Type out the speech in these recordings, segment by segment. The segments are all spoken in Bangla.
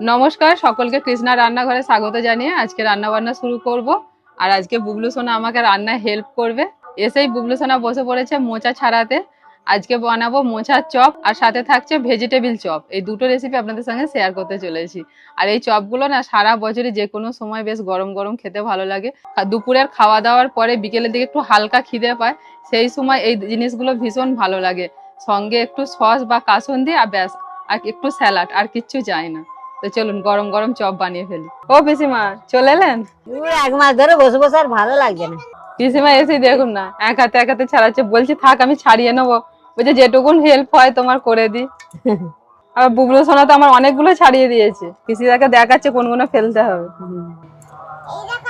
নমস্কার, সকলকে কৃষ্ণা রান্নাঘরে স্বাগত জানিয়ে আজকে রান্না বান্না শুরু করব। আর আজকে বুবলু সোনা আমাকে রান্নায় হেল্প করবে। এসেই বুবলু সোনা বসে পড়েছে মোচা ছাড়াতে। আজকে বানাবো মোচার চপ আর সাথে থাকছে ভেজিটেবিল চপ। এই দুটো রেসিপি আপনাদের সঙ্গে শেয়ার করতে চলেছি। আর এই চপগুলো না সারা বছরই যে কোনো সময় বেশ গরম গরম খেতে ভালো লাগে। দুপুরের খাওয়া দাওয়ার পরে বিকেলের দিকে একটু হালকা খিদে পায়, সেই সময় এই জিনিসগুলো ভীষণ ভালো লাগে। সঙ্গে একটু সস বা কাসন দিয়ে আর ব্যাস, আর একটু স্যালাড আর কিচ্ছু চাই না। তো চলুন গরম গরম চপ বানিয়ে ফেলি। ও পিসিমা চলে এলেন? এক মাস ধরে বসে বসে আর ভালো লাগছে না। পিসিমা এসে দেখুন না এক হাতে এক হাতে ছাড়াচ্ছে। বলছি থাক আমি ছাড়িয়ে নেব। বলছে যেটুকুন হেল্প হয় তোমার করে দি আর বুবলু সোনা তো আমার অনেকগুলো ছাড়িয়ে দিয়েছে। পিসি পিসিদাকে দেখাচ্ছে কোনগুলো ফেলতে হবে।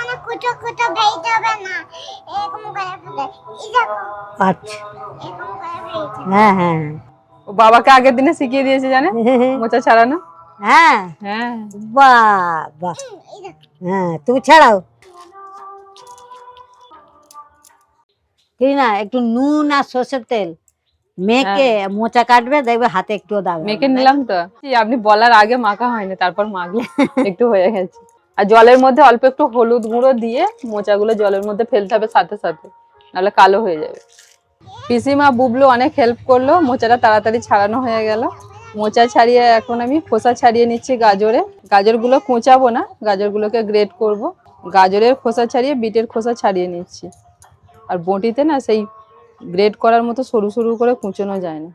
দেখো দেখো আচ্ছা। বেরিতে হ্যাঁ হ্যাঁ। ও বাবাকে আগের দিনে শিখিয়ে দিয়েছে জানে মোচা ছাড়ানো। হ্যাঁ। হ্যাঁ। হ্যাঁ তুমি ছাড়াও। না একটু নুন আর সর্ষের তেল। মেখে মোচা কাটবে দেখবে হাতে একটু দাগ মেখে নিলাম তো। আপনি বলার আগে মাখা হয়নি তারপর মাখলে একটু হয়ে গেছে। আর জলের মধ্যে অল্প একটু হলুদ গুঁড়ো দিয়ে মোচাগুলো জলের মধ্যে ফেলতে হবে সাথে সাথে নাহলে কালো হয়ে যাবে। পিসিমা বুবলু অনেক হেল্প করল মোচাটা তাড়াতাড়ি ছাড়ানো হয়ে গেল। মোচা ছাড়িয়ে এখন আমি খোসা ছাড়িয়ে নিচ্ছি গাজরে। গাজরগুলো কোঁচাবো না গাজরগুলোকে গ্রেট করব। গাজরের খোসা ছাড়িয়ে বিটের খোসা ছাড়িয়ে নিচ্ছি। আর বটিতে না সেই গ্রেট করার মতো সরু সরু করে কুঁচোনো যায় না।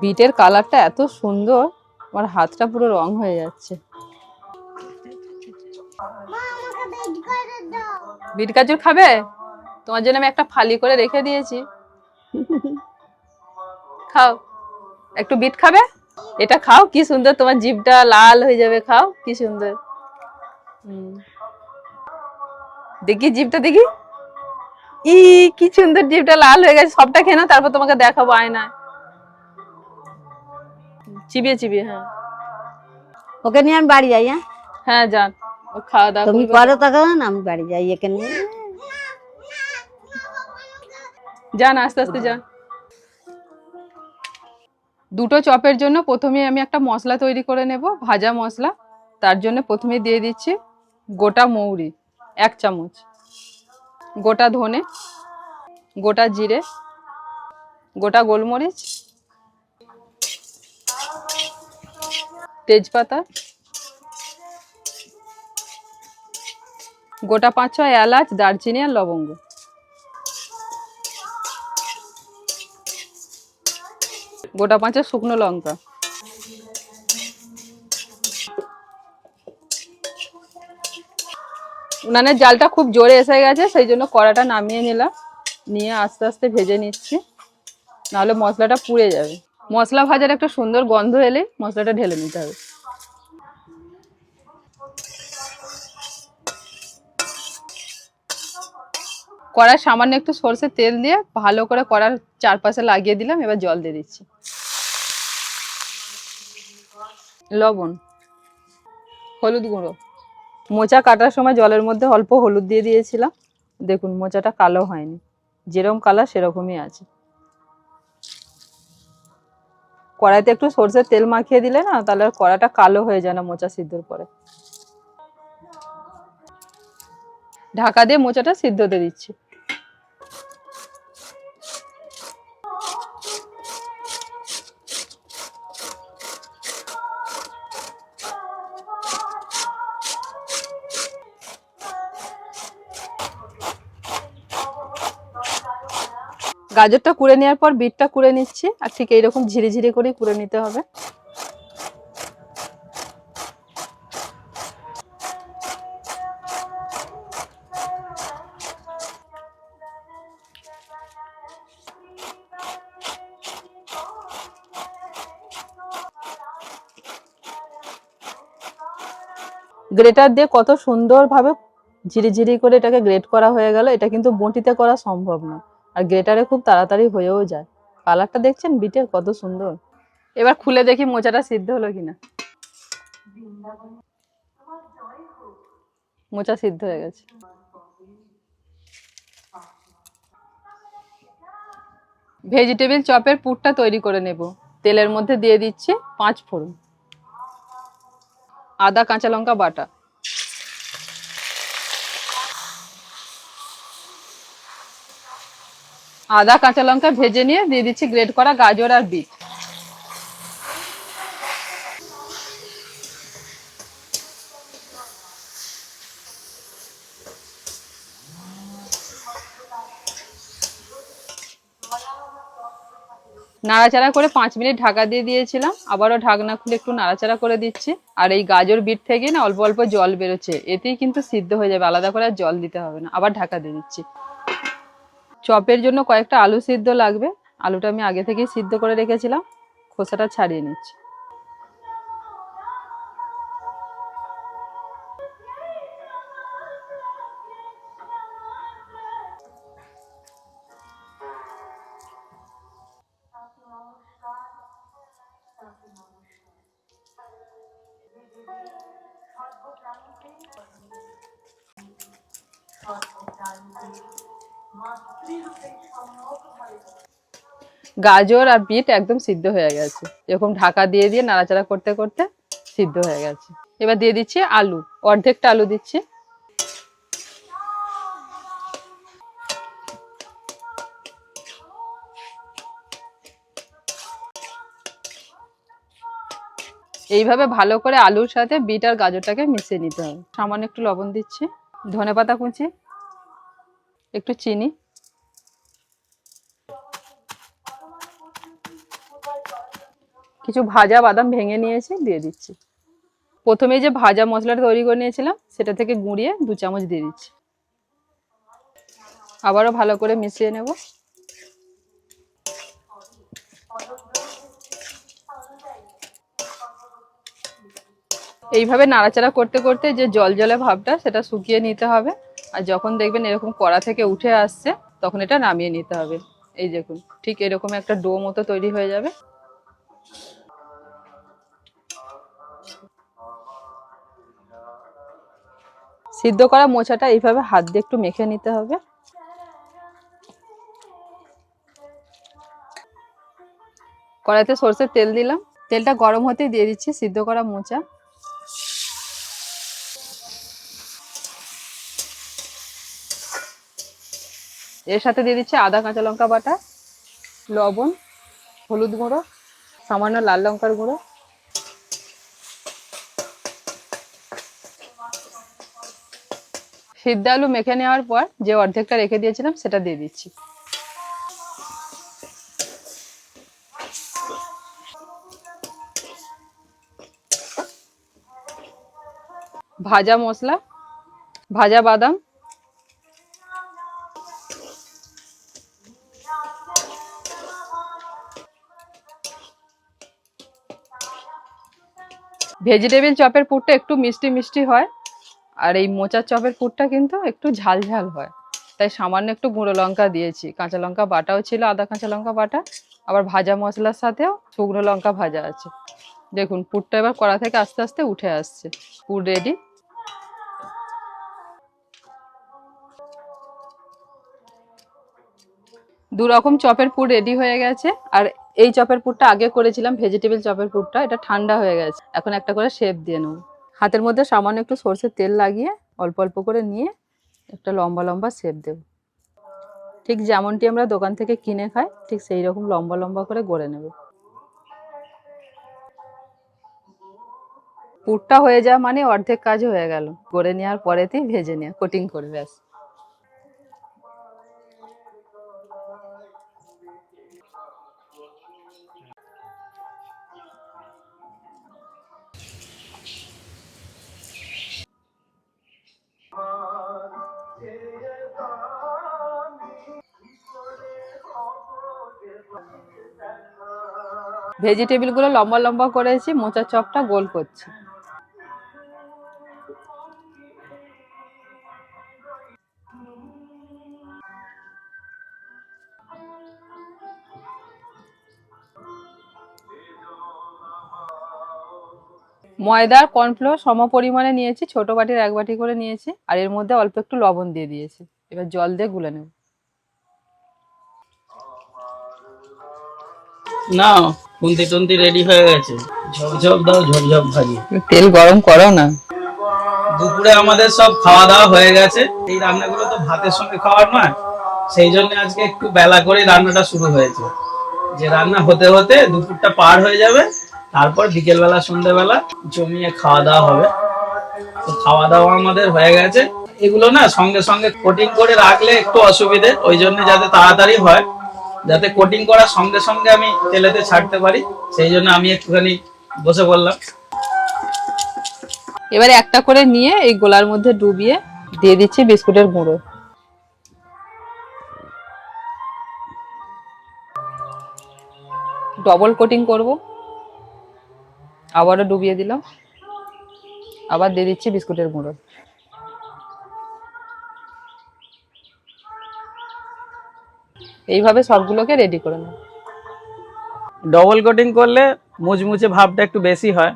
বিটের কালারটা এত সুন্দর আমার হাতটা পুরো রং হয়ে যাচ্ছে। বিট গাজর খাবে? তোমার জন্য আমি একটা ফালি করে রেখে দিয়েছি। খাও। একটু বিট খাবে? এটা খাও কি সুন্দর তোমার জিভটা লাল হয়ে যাবে খাও কি সুন্দর। দেখি জিভটা দেখি। ই কি সুন্দর জিভটা লাল হয়ে গেছে সবটা খেয়ে তারপর তোমাকে দেখাবো আয়নায়। চিবিয়ে চিবিয়ে হ্যাঁ। ওকে নিয়ে আমি বাড়ি যাই হ্যাঁ? হ্যাঁ যান ও খাওয়া দাওয়া তুমি। করো তখন আমি বাড়ি যাই একে নিয়ে। যান আস্তে আস্তে যান দুটো চপের জন্য প্রথমে আমি একটা মশলা তৈরি করে নেব, ভাজা মশলা। তার জন্য প্রথমে দিয়ে দিচ্ছি গোটা মৌরি, এক চামচ। গোটা ধনে, গোটা জিরে, গোটা গোলমরিচ, তেজপাতা, গোটা পাঁচ ছয় এলাচ, দারচিনি আর লবঙ্গ। গোটা পাঁচের শুকনো লঙ্কা। উনানের জালটা খুব জোরে এসে গেছে, সেই জন্য কড়াটা নামিয়ে নিলাম। নিয়ে আস্তে আস্তে ভেজে নিচ্ছি। নাহলে মশলাটা পুড়ে যাবে। মশলা ভাজার একটা সুন্দর গন্ধ এলে মশলাটা ঢেলে নিতে হবে। কড়াই সামান্য একটু সর্ষের তেল দিয়ে ভালো করে কড়ার চারপাশে লাগিয়ে দিলাম, এবার জল দিয়ে দিচ্ছি। লবণ, হলুদ গুঁড়ো। মোচা কাটার সময় জলের মধ্যে অল্প হলুদ দিয়ে দিয়েছিলাম। দেখুন, মোচাটা কালো হয়নি। যেরকম কালার, সেরকমই আছে। কড়াইতে একটু সর্ষের তেল মাখিয়ে দিলে না, তাহলে কড়াটা কালো হয়ে যায় না মোচা সিদ্ধর পরে। ঢাকা দিয়ে মোচাটা সিদ্ধ হতে দিচ্ছি। গাজরটা কুড়ে নেওয়ার পর বিটটা কুড়ে নিচ্ছি, আর ঠিক এইরকম ঝিরিঝিরি করেই কুড়ে নিতে হবে। গ্রেটার দিয়ে কত সুন্দরভাবে ঝিরিঝিরি করে এটাকে গ্রেট করা হয়ে গেল, এটা কিন্তু বটিতে করা সম্ভব না। আর গ্রেটারে খুব তাড়াতাড়ি হয়েও যায়। কালারটা দেখছেন বিটের? কত সুন্দর। এবার খুলে দেখি মোচাটা সিদ্ধ হলো কিনা। মোচা সিদ্ধ হয়ে গেছে। ভেজিটেবিল চপের পুরটা তৈরি করে নেব। তেলের মধ্যে দিয়ে দিচ্ছি পাঁচ ফোড়ন। আদা, কাঁচা লঙ্কা, বাটা। আদা, কাঁচা লঙ্কা ভেজে নিয়ে দিয়ে দিচ্ছি গ্রেড করা গাজর আর বিট। নাড়াচাড়া করে পাঁচ মিনিট ঢাকা দিয়ে দিয়েছিলাম। আবারও ঢাকনা খুলে একটু নাড়াচাড়া করে দিচ্ছি। আর এই গাজর বিট থেকে না অল্প অল্প জল বেরোচ্ছে। এতেই কিন্তু সিদ্ধ হয়ে যাবে। আলাদা করে আর জল দিতে হবে না। আবার ঢাকা দিয়ে দিচ্ছি। চপের জন্য কয়েকটা আলু সিদ্ধ লাগবে। আলুটা আমি আগে থেকেই সিদ্ধ করে রেখেছিলাম। খোসাটা ছাড়িয়ে নিচ্ছি। গাজর আর বিট একদম সিদ্ধ হয়ে গেছে। এরকম ঢাকা দিয়ে দিয়ে নাড়াচাড়া করতে করতে সিদ্ধ হয়ে গেছে। এবার দিয়ে দিচ্ছি আলু, অর্ধেকটা আলু দিচ্ছি। এইভাবে ভালো করে আলুর সাথে বিট আর গাজরটাকে মিশিয়ে নিতে হবে। সামান্য একটু লবণ দিচ্ছি। ধনেপাতা কুচি। একটু চিনি। কিছু ভাজা বাদাম ভেঙে নিয়েছি, দিয়ে দিচ্ছি। প্রথমে যে ভাজা মশলাটা তৈরি করে নিয়েছিলাম, সেটা থেকে গুঁড়িয়ে দু চামচ দিয়ে দিচ্ছি। আবারও ভালো করে মিশিয়ে নেব। এইভাবে নাড়াচাড়া করতে করতে যে জল জলে ভাবটা, সেটা শুকিয়ে নিতে হবে। আর যখন দেখবেন এরকম কড়া থেকে উঠে আসছে, তখন এটা নামিয়ে নিতে হবে। এই দেখুন, ঠিক এরকম একটা ডো মতো তৈরি হয়ে যাবে। সিদ্ধ করা মোচাটা এইভাবে হাত দিয়ে একটু মেখে নিতে হবে। কড়াইতে সর্ষের তেল দিলাম। তেলটা গরম হতেই দিয়ে দিচ্ছি সিদ্ধ করা মোচা। এর সাথে দিয়ে দিচ্ছি আদা, কাঁচা লঙ্কা বাটা, লবণ, হলুদ গুঁড়ো, সামান্য লাল লঙ্কার গুঁড়ো। সিদ্ধ আলু মেখে নেওয়ার পর যে অর্ধেকটা রেখে দিয়েছিলাম, সেটা দিয়ে দিচ্ছি। ভাজা মশলা, ভাজা বাদাম ভেজিটেবিল চপের পুরটা একটু মিষ্টি মিষ্টি হয়, আর এই মোচার চপের পুরটা কিন্তু একটু ঝাল ঝাল হয়। তাই সামান্য একটু গুঁড়ো লঙ্কা দিয়েছি, কাঁচা লঙ্কা বাটাও ছিল, আদা কাঁচা লঙ্কা বাটা, আবার ভাজা মশলার সাথেও শুকনো লঙ্কা ভাজা আছে। দেখুন, পুরটা এবার কড়া থেকে আস্তে আস্তে উঠে আসছে। পুর রেডি দু রকম চপের পুর রেডি হয়ে গেছে। আর এই চপের পুরটা আগে করেছিলাম ভেজিটেবল চপের পুরটা, এটা ঠান্ডা হয়ে গেছে। এখন একটা করে শেপ দিয়ে নেব। হাতের মধ্যে সামান্য একটু সর্ষের তেল লাগিয়ে, অল্প অল্প করে নিয়ে একটা লম্বা লম্বা শেপ দেব। ঠিক যেমনটি আমরা দোকান থেকে কিনে খাই, ঠিক সেই রকম লম্বা লম্বা করে গড়ে নেব। পুরটা হয়ে যাওয়া মানে অর্ধেক কাজ হয়ে গেল। গড়ে নেওয়ার পরেতেই ভেজে নেওয়া কোটিং করে, ব্যাস। ভেজিটেবিলগুলো লম্বা লম্বা করেছি, মোচার চপটা গোল করছি। ময়দার কর্নফ্লোর সম পরিমাণে নিয়েছি, ছোট বাটির এক বাটি করে নিয়েছি, আর এর মধ্যে অল্প একটু লবণ দিয়ে দিয়েছি। এবার জল দিয়ে গুলে নেব। না খুন্তি টুন্তি রেডি হয়ে গেছে। ঝপঝপ দাও ঝপঝপ ভাজি। তেল গরম করো না। দুপুরে আমাদের সব খাওয়া দাওয়া হয়ে গেছে। এই রান্নাগুলো তো ভাতের সঙ্গে খাওয়ার নয়। সেই জন্য আজকে একটু বেলা করে রান্নাটা শুরু হয়েছে। যে রান্না হতে হতে দুপুরটা পার হয়ে যাবে। তারপর বিকেলবেলা সন্ধ্যেবেলা জমিয়ে খাওয়া দাওয়া হবে। তো খাওয়া দাওয়া আমাদের হয়ে গেছে। এগুলো না সঙ্গে সঙ্গে কোটিং করে রাখলে একটু অসুবিধে। ওই জন্য যাতে তাড়াতাড়ি হয়। যাতে কোটিং করার সঙ্গে সঙ্গে আমি তেলেতে ছাড়তে পারি, সেই জন্য আমি একটুখানি বসে পড়লাম। এবারে একটা করে নিয়ে এই গোলার মধ্যে ডুবিয়ে দিয়ে দিচ্ছি বিস্কুটের গুঁড়ো। ডবল কোটিং করব। আবারও ডুবিয়ে দিলাম। আবার দিয়ে দিচ্ছি বিস্কুটের গুঁড়ো। এইভাবে সবগুলোকে রেডি করে নেব ডবল কোটিং করলে মুচমুচে ভাবটা একটু বেশি হয়।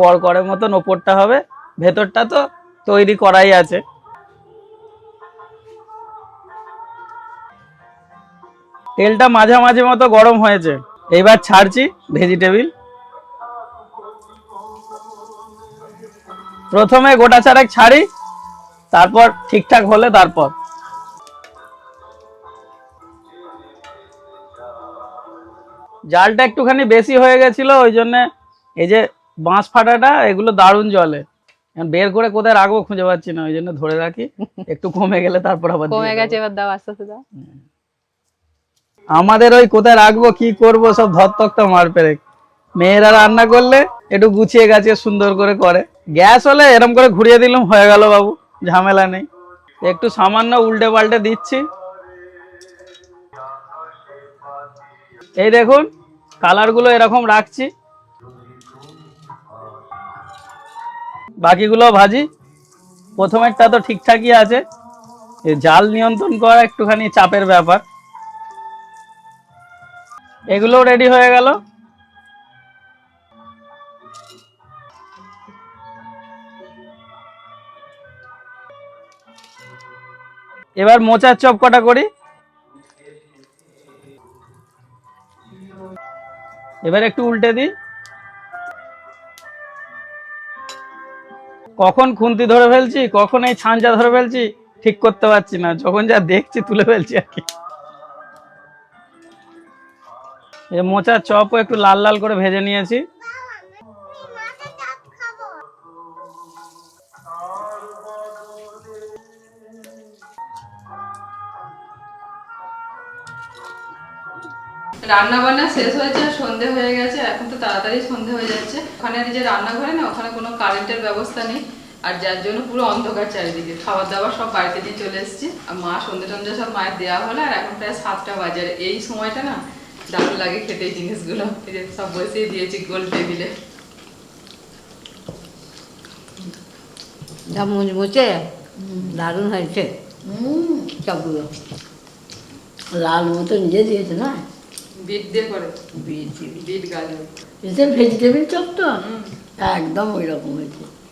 কর করের মতন ওপরটা হবে, ভেতরটা তো তৈরি করাই আছে। তেলটা মাঝামাঝি মতো গরম হয়েছে। এইবার ছাড়ছি ভেজিটেবিল। প্রথমে গোটা চারেক ছাড়ি, তারপর ঠিকঠাক হলে তারপর। জালটা একটুখানি বেশি হয়ে গেছিল ওই জন্য এই যে বাঁশ ফাটাটা এগুলো দারুণ জলে। এখন বের করে কোথায় রাখব খুঁজে পাচ্ছি না ওই জন্য ধরে রাখি। একটু কমে গেলে তারপর আবার কমে গেছে এবার দাও আস্তে আস্তে দাও। আমাদের ওই কোথায় রাখব কি করব সব ধরতকটা মার পেরে মেয়েরা রান্না করলে একটু গুছিয়ে গাছে সুন্দর করে করে। গ্যাস হলে এরম করে ঘুরিয়ে দিলাম হয়ে গেল বাবু ঝামেলা নেই। একটু সামান্য উল্টে পাল্টে দিচ্ছি। এই দেখুন কালারগুলো এরকম রাখছি। বাকিগুলো ভাজি। প্রথমেরটা তো ঠিকঠাকই আছে। জাল নিয়ন্ত্রণ করা একটুখানি চাপের ব্যাপার। এগুলো রেডি হয়ে গেল। এবার মোচার চপ কটা করি? এবার একটু উল্টে দিই। কখন খুন্তি ধরে ফেলছি, কখন এই ছাঞ্জা ধরে ফেলছি, ঠিক করতে পারছি না। যখন যা দেখছি, তুলে ফেলছি আর কি। মোচার চপও একটু লাল লাল করে ভেজে নিয়েছি। রান্না বান্না শেষ হয়েছে আর সন্ধে হয়ে গেছে এখন তো তাড়াতাড়ি সন্ধে হয়ে যাচ্ছে। ওখানে যে রান্নাঘরে না ওখানে কোনো কারেন্টের ব্যবস্থা নেই। আর যার জন্য পুরো অন্ধকার চারিদিকে। খাবার দাবার সব বাড়িতে দিয়ে চলে এসেছি। আর মা সন্ধে টন্ধে সব মায়ের দেওয়া হলো আর এখন প্রায় সাতটা বাজার এই সময়টা না দারুণ লাগে খেতে এই জিনিসগুলো। এই যে সব বসিয়ে দিয়েছি গোল টেবিলে। যা মুচমুচে দারুণ হয়েছে। সবগুলো। লাল মতো নিজে দিয়েছে না? বিট দিয়ে করে। বিট বিট গাজর। ভেজিটেবিল চপ তো একদম ওই রকম হয়েছে